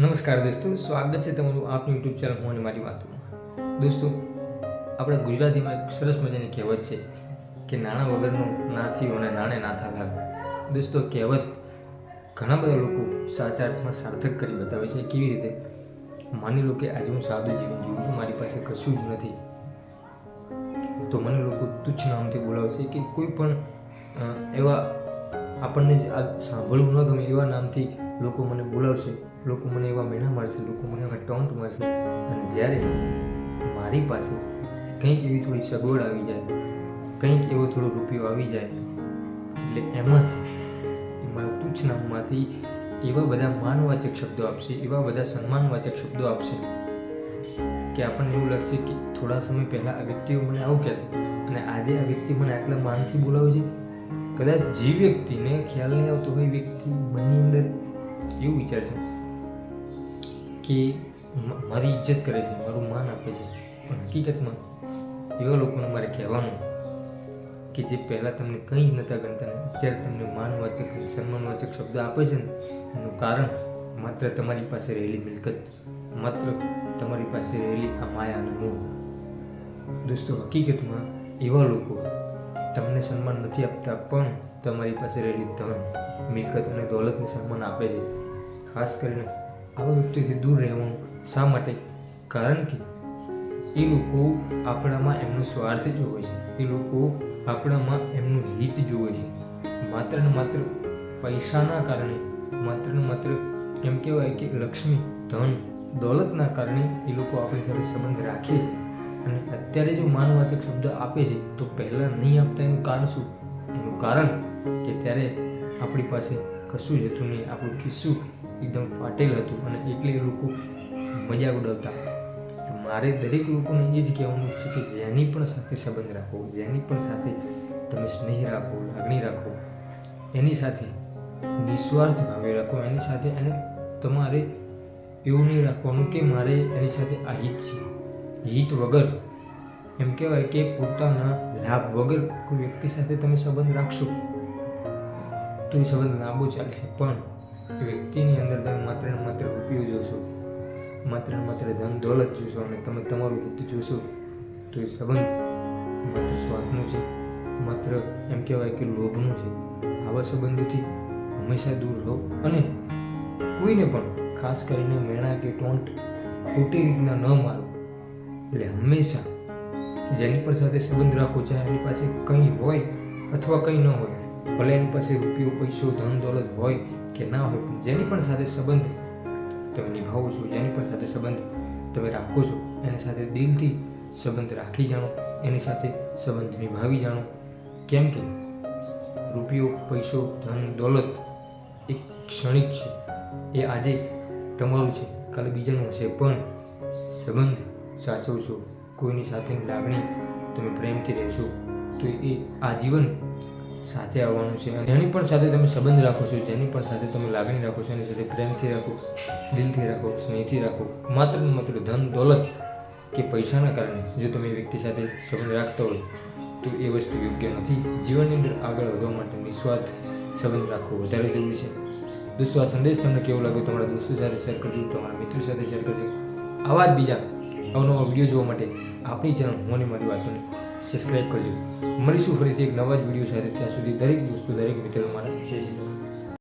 નમસ્કાર દોસ્તો, સ્વાગત છે તમારું આપની યુટ્યુબ ચેનલ હું મારી વાતમાં દોસ્તો, આપણે ગુજરાતીમાં એક સરસ મજાની કહેવત છે કે નાણાં વગરનું નાથી અને નાણે નાથા થા દોસ્તો, કહેવત ઘણા બધા લોકો સાચા અર્થમાં સાર્થક કરી બતાવે છે. કેવી રીતે? માની લો કે આજે હું સાદું જીવન જીવું છું, મારી પાસે કશું જ નથી. તો મને લોકો તુચ્છ નામથી બોલાવે છે કે કોઈ પણ એવા આપણને સાંભળવું ન ગમે એવા નામથી લોકો મને બોલાવશે. લોકો મને એવા મેણા મારશે લોકો મને એવા ટોન્ટ મારશે અને જ્યારે મારી પાસે કંઈક એવી થોડી સગવડ આવી જાય, કંઈક એવો થોડો રૂપિયો આવી જાય, એટલે એમાંથી જ મારા તુચ્છ નામમાંથી એવા બધા માનવાચક શબ્દો આપશે, એવા બધા સન્માનવાચક શબ્દો આપશે કે આપણને એવું લાગશે કે થોડા સમય પહેલાં આ વ્યક્તિઓ મને આવું કહેતો અને આજે આ વ્યક્તિ મને આટલા માનથી બોલાવે છે. કદાચ જે વ્યક્તિને ખ્યાલ નહીં આવતો હોય વ્યક્તિ મનની અંદર એવું વિચારશે કે મારી ઇજ્જત કરે છે, મારું માન આપે છે. પણ હકીકતમાં એવા લોકોને મારે કહેવાનું કે જે પહેલાં તમને કંઈ જ નહોતા ગણતા ને અત્યારે તમને માનવાચક, સન્માનવાચક શબ્દ આપે છે ને, એનું કારણ માત્ર તમારી પાસે રહેલી મિલકત, માત્ર તમારી પાસે રહેલી આ માયા અને મોહ. દોસ્તો, હકીકતમાં એવા લોકો તમને સન્માન નથી આપતા, પણ તમારી પાસે રહેલી ધન, મિલકત અને દોલતને સન્માન આપે છે. ખાસ કરીને આવા વ્યક્તિથી દૂર રહેવાનું શા માટે? કારણ કે એ લોકો આપણામાં એમનો સ્વાર્થ જોવે છે. એ લોકો આપણામાં એમનું હિત જોવે છે. માત્ર ને માત્ર પૈસાના કારણે, માત્ર ને માત્ર એમ કહેવાય કે લક્ષ્મી, ધન, દોલતના કારણે એ લોકો આપણી સાથે સંબંધ રાખે છે. અને અત્યારે જો માનવાચક શબ્દ આપે છે, તો પહેલાં નહીં આપતા એનું કારણ શું? એનું કારણ કે ત્યારે આપણી પાસે કશું જ હતું નહીં. આપણું ખિસ્સું એકદમ ફાટેલ હતું અને એટલે લોકો મજાક ઉડાવતા. મારે દરેક લોકોને એ જ કહેવાનું છે કે જેની પણ સાથે સંબંધ રાખો, જેની પણ સાથે તમે સ્નેહ રાખો, લાગણી રાખો, એની સાથે નિસ્વાર્થ ભાવે રાખો, એની સાથે એને તમારે એવું નહીં રાખવાનું કે મારે એની સાથે આ હિત છે. હિત વગર. એમ કહેવાય કે પોતાના લાભ વગર કોઈ વ્યક્તિ સાથે તમે સંબંધ રાખશો. તો એ સંબંધ લાંબો ચાલશે. પણ વ્યક્તિની અંદર તમે માત્ર ને માત્ર રૂપિયો જોશો. માત્ર ને માત્ર ધન દોલત જોશો અને તમે તમારું હિત જોશો. તો એ સંબંધ માત્ર સ્વાર્થનું છે. માત્ર એમ કહેવાય કે લોભનું છે. આવા સંબંધોથી હંમેશા દૂર રહો અને કોઈને પણ, ખાસ કરીને મેણા કે ટોન્ટ ખોટી રીતના ન મારો. એટલે હંમેશા જેની પણ સાથે સંબંધ રાખો, ચાહે એની પાસે કંઈ હોય અથવા કંઈ ન હોય ભલે એની પાસે રૂપિયો, પૈસો, ધન, દોલત હોય કે ના હોય, પણ જેની પણ સાથે સંબંધ તમે નિભાવો છો, જેની પણ સાથે સંબંધ તમે રાખો છો, એની સાથે દિલથી સંબંધ રાખી જાણો, એની સાથે સંબંધ નિભાવી જાણો. કેમ કે રૂપિયો, પૈસો, ધન, દોલત એક ક્ષણિક છે. એ આજે તમારું છે, કાલે બીજાનું હશે. પણ સંબંધ સાચવશો, કોઈની સાથેની લાગણી તમે પ્રેમથી રહેશો, તો એ આજીવન સાથે આવવાનું છે અને જેની પણ સાથે તમે સંબંધ રાખો છો, જેની પણ સાથે તમે લાગણી રાખો છો, એની સાથે પ્રેમથી રાખો, દિલથી રાખો, સ્નેહથી રાખો, માત્ર માત્ર ધન દોલત કે પૈસાના કારણે જો તમે વ્યક્તિ સાથે સંબંધ રાખતા હોય, તો એ વસ્તુ યોગ્ય નથી. જીવનની અંદર આગળ વધવા માટે નિસ્વાર્થ સંબંધ રાખવો વધારે જરૂરી છે. દોસ્તો, આ સંદેશ તમને કેવો લાગ્યો? તમારા દોસ્તો સાથે શેર કરજો, તમારા મિત્રો સાથે શેર કરજો. આવા જ બીજા અવનવા વીડિયો જોવા માટે આપણી ચેનલ મોની મારી વાતોને સબસ્ક્રાઈબ કરજો. મળીશું ફરીથી એક નવા જ વીડિયો સાથે. ત્યાં સુધી દરેક દોસ્તો, દરેક મિત્રો મારા જય